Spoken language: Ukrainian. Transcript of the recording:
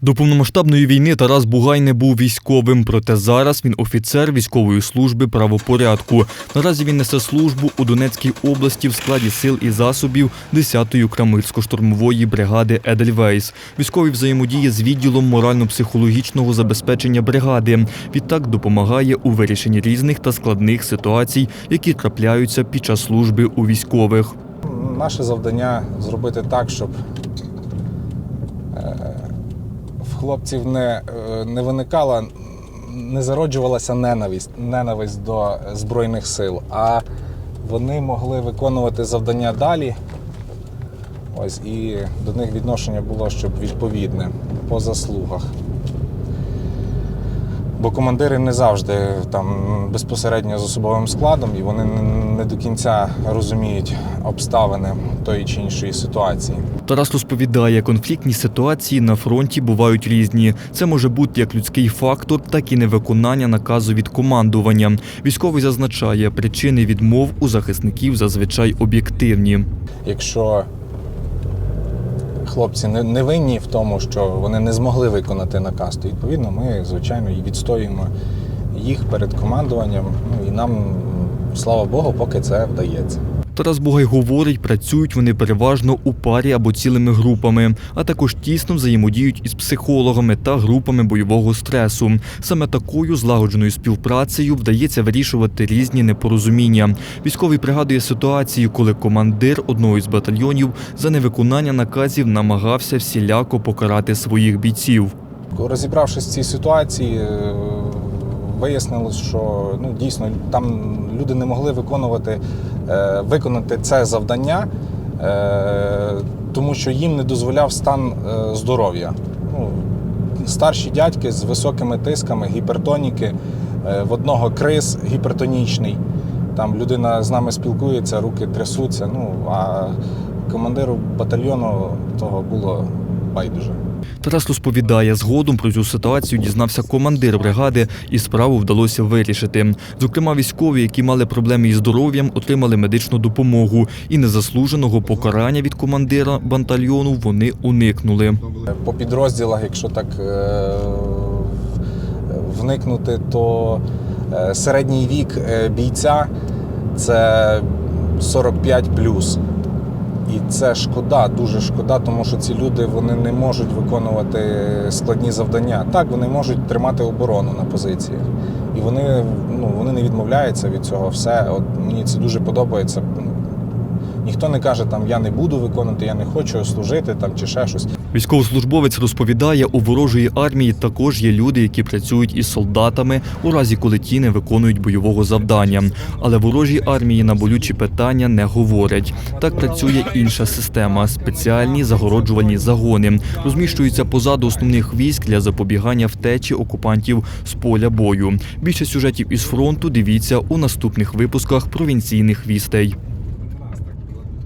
До повномасштабної війни Тарас Бугай не був військовим, проте зараз він офіцер військової служби правопорядку. Наразі він несе службу у Донецькій області в складі сил і засобів 10-ї Крамильсько-штурмової бригади Едельвейс. Військовий взаємодіє з відділом морально-психологічного забезпечення бригади. Відтак допомагає у вирішенні різних та складних ситуацій, які трапляються під час служби у військових. Наше завдання зробити так, щоб е, в хлопців не, е, не виникала, не зароджувалася ненависть, ненависть до Збройних сил, а вони могли виконувати завдання далі. Ось, і до них відношення було щоб відповідне по заслугах. Бо командири не завжди там безпосередньо з особовим складом, і вони не- до кінця розуміють обставини тої чи іншої ситуації. Тарас розповідає, конфліктні ситуації на фронті бувають різні. Це може бути як людський фактор, так і невиконання наказу від командування. Військовий зазначає, причини відмов у захисників зазвичай об'єктивні. Якщо хлопці не, винні в тому, що вони не змогли виконати наказ, то відповідно ми, звичайно, відстоюємо їх перед командуванням. Ну і нам, слава Богу, поки це вдається. Тарас Бугай говорить, працюють вони переважно у парі або цілими групами, а також тісно взаємодіють із психологами та групами бойового стресу. Саме такою злагодженою співпрацею вдається вирішувати різні непорозуміння. Військовий пригадує ситуацію, коли командир одного із батальйонів за невиконання наказів намагався всіляко покарати своїх бійців. Розібравшись в цій ситуації, е, вияснилось, що ну, дійсно там люди не могли виконувати, е, виконати це завдання, е, тому що їм не дозволяв стан е, здоров'я. Ну, старші дядьки з високими тисками, гіпертоніки, в одного криз гіпертонічний. Там людина з нами спілкується, руки трясуться. Ну, а командиру батальйону того було байдуже. Тарас розповідає, згодом про цю ситуацію дізнався командир бригади, і справу вдалося вирішити. Зокрема, військові, які мали проблеми із здоров'ям, отримали медичну допомогу, і незаслуженого покарання від командира батальйону вони уникнули. По підрозділах, якщо так е, вникнути, то е, середній вік е, бійця це 45 І це шкода, дуже шкода, тому що ці люди вони не можуть виконувати складні завдання. Так, вони можуть тримати оборону на позиціях. І вони, ну, вони не відмовляються від цього. Все. От мені це дуже подобається. Ніхто не каже, там я не буду виконувати, я не хочу служити там чи ще щось. Військовослужбовець розповідає, у ворожої армії також є люди, які працюють із солдатами у разі, коли ті не виконують бойового завдання. Але ворожій армії на болючі питання не говорять. Так працює інша система спеціальні загороджувальні загони. Розміщуються позаду основних військ для запобігання втечі окупантів з поля бою. Більше сюжетів із фронту дивіться у наступних випусках провінційних вістей.